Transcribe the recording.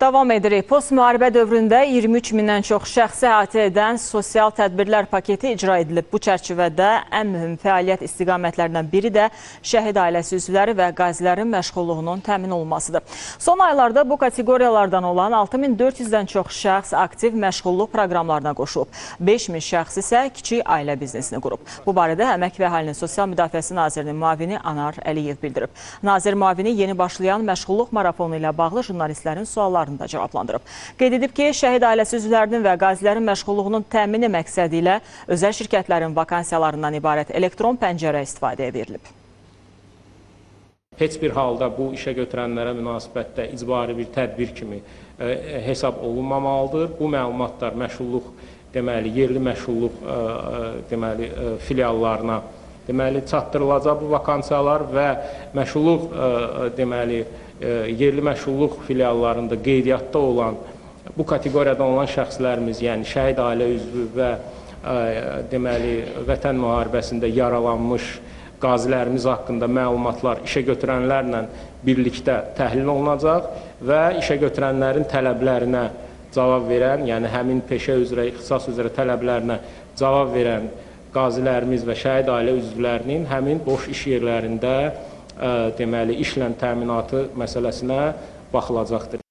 Davam edirik. Post-müharibə dövründə 23 mindən çox şəxsi əhatə edən sosial tədbirlər paketi icra edilib. Bu çərçivədə ən mühüm fəaliyyət istiqamətlərindən biri də şəhid ailəsi üzvləri və qazilərin məşğulluğunun təmin olunmasıdır. Son aylarda bu kateqoriyalardan olan 6400-dən çox şəxs aktiv məşğulluq proqramlarına qoşulub. 5000 şəxs isə kiçik ailə biznesini qurub. Bu barədə Əmək və Əhalinin Sosial Müdafiəsi Nazirinin müavini Anar Əliyev bildirib. Nazir müavini yeni başlayan məşğulluq marafonu ilə bağlı jurnalistlərin suallarını da cavablandırıb. Qeyd edib ki, şəhid ailəsi üzvlərinin və qazilərin məşğulluğunun təmini məqsədi ilə özəl şirkətlərin vakansiyalarından ibarət elektron pəncərə istifadəyə verilib. heç bir halda bu işə götürənlərə münasibətdə icbari bir tədbir kimi e, hesab olunmamalıdır. Bu məlumatlar məşğulluq deməli yerli məşğulluq e, e, deməli e, filiallarına deməli çatdırılacaq bu vakansiyalar və məşğulluq e, e, deməli e, yerli məşğulluq filiallarında qeydiyyatda olan bu kateqoriyadan olan şəxslərimiz, yəni şəhid ailə üzvü və deməli vətən müharibəsində yaralanmış qazilərimiz haqqında məlumatlar işə götürənlərlə birlikdə təhlil olunacaq və işə götürənlərin tələblərinə cavab verən, yəni həmin peşə üzrə, ixtisas üzrə tələblərinə cavab verən qazilərimiz və şəhid ailə üzvlərinin həmin boş iş yerlərində deməli işlə təminatı məsələsinə baxılacaqdır.